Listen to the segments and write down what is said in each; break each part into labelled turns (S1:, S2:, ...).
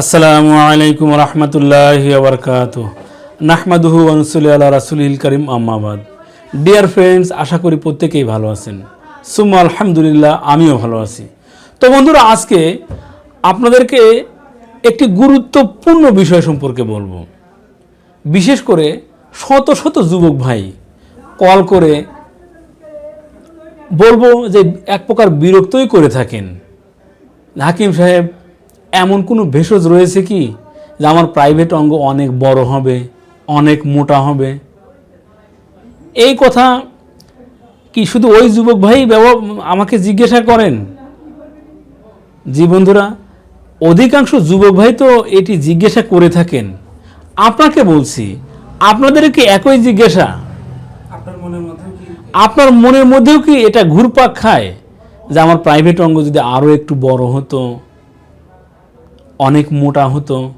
S1: আসসালামু আলাইকুম রহমতুল্লাহ আবরকাত নাহমাদুহু আনসুল আল্লাহ রাসুলিল করিম আম্মাবাদ ডিয়ার ফ্রেন্ডস আশা করি প্রত্যেকেই ভালো আছেন। সুম্মা আলহামদুলিল্লাহ, আমিও ভালো আছি। তো বন্ধুরা, আজকে আপনাদেরকে একটি গুরুত্বপূর্ণ বিষয় সম্পর্কে বলব। বিশেষ করে শত শত যুবক ভাই কল করে বলব যে এক প্রকার বিরক্তই করে থাকেন। হাকিম সাহেব এমন কোনো ভেষজ রয়েছে কি যে আমার প্রাইভেট অঙ্গ অনেক বড় হবে অনেক মোটা হবে? এই কথা কি শুধু ওই যুবক ভাই ব্যব- আমাকে জিজ্ঞাসা করেন? জি বন্ধুরা অধিকাংশ যুবক ভাই তো এটি জিজ্ঞাসা করে থাকেন। আপনাকে বলছি আপনাদের কি একই জিজ্ঞাসা?
S2: আপনার মনের
S1: মধ্যেও কি এটা ঘুরপাক খায় যে আমার প্রাইভেট অঙ্গ যদি আরও একটু বড় হতো? অনেক মোটা হতো।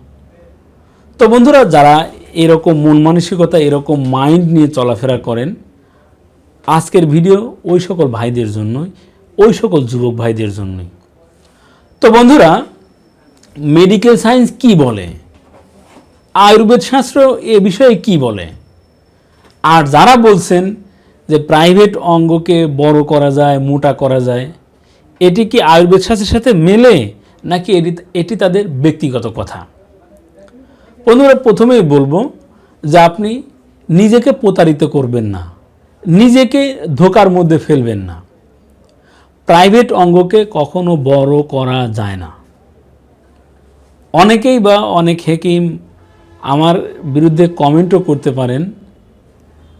S1: তো বন্ধুরা, যারা এরকম মন মানসিকতা, এরকম মাইন্ড নিয়ে চলাফেরা করেন, আজকের ভিডিও ওই সকল ভাইদের জন্যই, ওই সকল যুবক ভাইদের জন্যই। তো বন্ধুরা মেডিকেল সায়েন্স কি বলে? আয়ুর্বেদ শাস্ত্র এ বিষয়ে কি বলে? আর যারা বলছেন যে প্রাইভেট অঙ্গকে বড় করা যায়, মোটা করা যায়, এটি কি আয়ুর্বেদ শাস্ত্রের সাথে মেলে? নাকি এটি এটি তাদের ব্যক্তিগত কথা? বন্ধুরা, প্রথমেই বলব যে আপনি নিজেকে প্রতারিত করবেন না, নিজেকে ধোকার মধ্যে ফেলবেন না। প্রাইভেট অঙ্গকে কখনো বড় করা যায় না। অনেকেই বা অনেক হেকিম আমার বিরুদ্ধে কমেন্টও করতে পারেন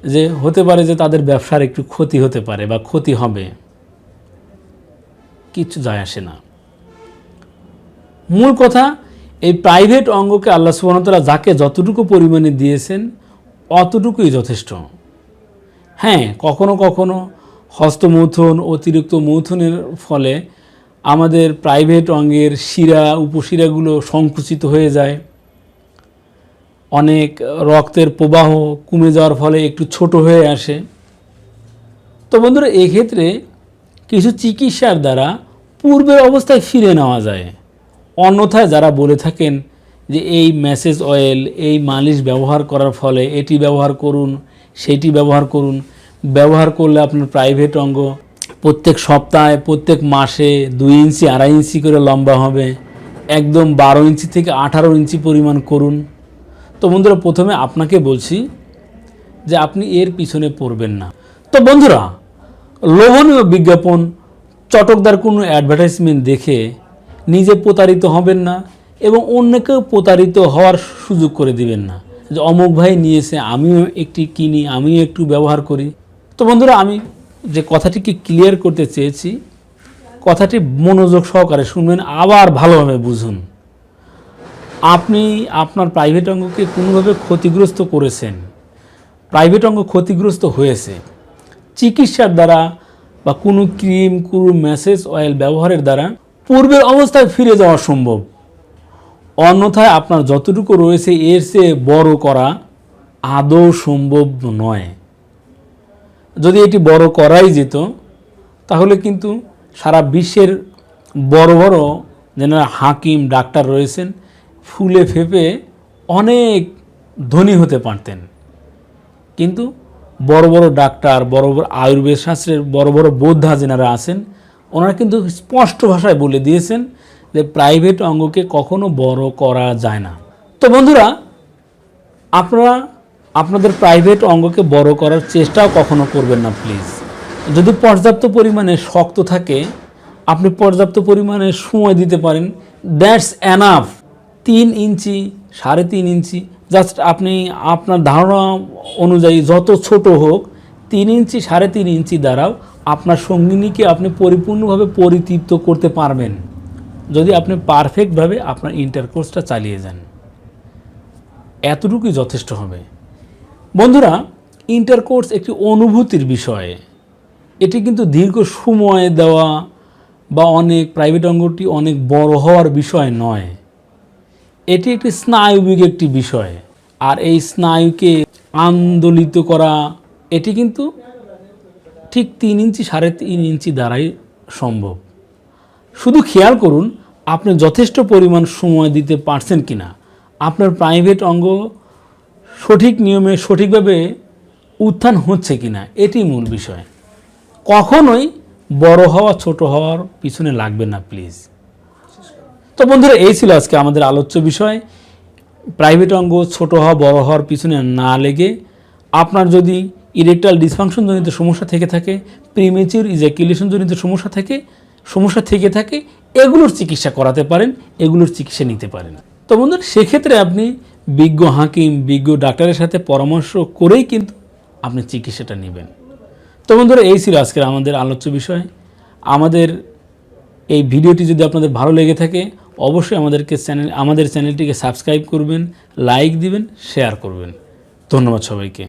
S1: যে হতে পারে যে তাদের ব্যবসার একটু ক্ষতি হতে পারে বা ক্ষতি হবে। কিছু যায় আসে না। মূল কথা, এই প্রাইভেট অঙ্গকে আল্লাহ সুবাহতলা যাকে যতটুকু পরিমাণে দিয়েছেন, অতটুকুই যথেষ্ট। হ্যাঁ কখনো কখনো হস্তমৌথন অতিরিক্ত মৌথনের ফলে আমাদের প্রাইভেট অঙ্গের শিরা, উপশিরাগুলো সংকুচিত হয়ে যায়। অনেক রক্তের প্রবাহ কমে যাওয়ার ফলে একটু ছোট হয়ে আসে। তো বন্ধুরা, এক্ষেত্রে কিছু চিকিৎসার দ্বারা পূর্বের অবস্থায় ফিরে নেওয়া যায়। অন্যথায় যারা বলে থাকেন যে এই ম্যাসেজ অয়েল, এই মালিশ ব্যবহার করার ফলে এটি ব্যবহার করুন, সেটি ব্যবহার করুন, ব্যবহার করলে আপনার প্রাইভেট অঙ্গ প্রত্যেক সপ্তাহে, প্রত্যেক মাসে দুই ইঞ্চি, আড়াই ইঞ্চি করে লম্বা হবে। একদম বারো ইঞ্চি থেকে আঠারো ইঞ্চি পরিমাণ করুন। তো বন্ধুরা, প্রথমে আপনাকে বলছি যে আপনি এর পিছনে পড়বেন না। তো বন্ধুরা, লোভনীয় বিজ্ঞাপন, চটকদার কোনো অ্যাডভার্টাইজমেন্ট দেখে নিজে প্রতারিত হবেন না এবং অন্যকেও প্রতারিত হওয়ার সুযোগ করে দিবেন না। যে অমুক ভাই নিয়েছে, আমিও একটি কিনি, আমিও একটু ব্যবহার করি। তো বন্ধুরা, আমি যে কথাটিকে ক্লিয়ার করতে চেয়েছি, কথাটি মনোযোগ সহকারে শুনবেন, আবার ভালোভাবে বুঝুন। আপনি আপনার প্রাইভেট অঙ্গকে কোনোভাবে ক্ষতিগ্রস্ত করেছেন প্রাইভেট অঙ্গ ক্ষতিগ্রস্ত হয়েছে, চিকিৎসার দ্বারা বা কোনো ক্রিম, কোনো ম্যাসেজ অয়েল ব্যবহারের দ্বারা পূর্বের অবস্থায় ফিরে যাওয়া সম্ভব। অন্যথায় আপনার যতটুকু রয়েছে, এর চেয়ে বড় করা আদৌ সম্ভব নয়। যদি এটি বড় করাই যেত, তাহলে কিন্তু সারা বিশ্বের বড় বড় যেনারা হাকিম, ডাক্তার রয়েছেন, ফুলে ফেপে অনেক ধনী হতে পারতেন। কিন্তু বড় বড় ডাক্তার, বড় বড় আয়ুর্বেদ শাস্ত্রের বড় বড় বোদ্ধা যেনারা আছেন ওনারা কিন্তু স্পষ্ট ভাষায় বলে দিয়েছেন যে প্রাইভেট অঙ্গকে কখনো বড় করা যায় না। তো বন্ধুরা, আপনারা আপনাদের প্রাইভেট অঙ্গকে বড় করার চেষ্টাও কখনো করবেন না, প্লিজ। যদি পর্যাপ্ত পরিমাণে শক্ত থাকে, আপনি পর্যাপ্ত পরিমাণে সময় দিতে পারেন, দ্যাটস অ্যানাফ তিন ইঞ্চি, সাড়ে তিন ইঞ্চি, জাস্ট আপনি আপনার ধারণা অনুযায়ী যত ছোট হোক তিন ইঞ্চি, সাড়ে তিন ইঞ্চি দ্বারাও আপনার সঙ্গিনীকে আপনি পরিপূর্ণভাবে পরিতৃপ্ত করতে পারবেন। যদি আপনি পারফেক্টভাবে আপনার ইন্টারকোর্সটা চালিয়ে যান। এতটুকুই যথেষ্ট হবে। বন্ধুরা ইন্টারকোর্স একটি অনুভূতির বিষয়। এটি কিন্তু দীর্ঘ সময় দেওয়া বা অনেক প্রাইভেট অঙ্গটি অনেক বড় হওয়ার বিষয় নয়। এটি একটি স্নায়ুবিক একটি বিষয়। আর এই স্নায়ুকে আন্দোলিত করা এটি কিন্তু ঠিক তিন ইঞ্চি সাড়ে তিন ইঞ্চি দ্বারাই সম্ভব। শুধু খেয়াল করুন, আপনি যথেষ্ট পরিমাণ সময় দিতে পারছেন কি না আপনার প্রাইভেট অঙ্গ সঠিক নিয়মে, সঠিকভাবে উত্থান হচ্ছে কি না এটি মূল বিষয়। কখনোই বড় হওয়া, ছোট হওয়ার পিছনে লাগবে না প্লিজ তো বন্ধুরা, এই ছিল আজকে আমাদের আলোচ্য বিষয়। প্রাইভেট অঙ্গ, ছোট হওয়া, বড় হওয়ার পিছনে না লেগে আপনার যদি ইরেকটাল ডিসফাংশন জনিত সমস্যা থেকে থাকে প্রিমেচিউর ইজাকুলেশন জনিত সমস্যা থেকে সমস্যা থেকে থাকে, এগুলোর চিকিৎসা করাতে পারেন, এগুলোর চিকিৎসা নিতে পারেন। তো বন্ধুরা, সেক্ষেত্রে আপনি বিজ্ঞ হাকিম, বিজ্ঞ ডাক্তারের সাথে পরামর্শ করেই কিন্তু আপনি চিকিৎসাটা নেবেন। তো বন্ধুরা, এই ছিল আজকের আমাদের আলোচ্য বিষয়। আমাদের এই ভিডিওটি যদি আপনাদের ভালো লেগে থাকে, অবশ্যই আমাদেরকে চ্যানেল, আমাদের চ্যানেলটিকে সাবস্ক্রাইব করবেন, লাইক দিবেন, শেয়ার করবেন। ধন্যবাদ সবাইকে।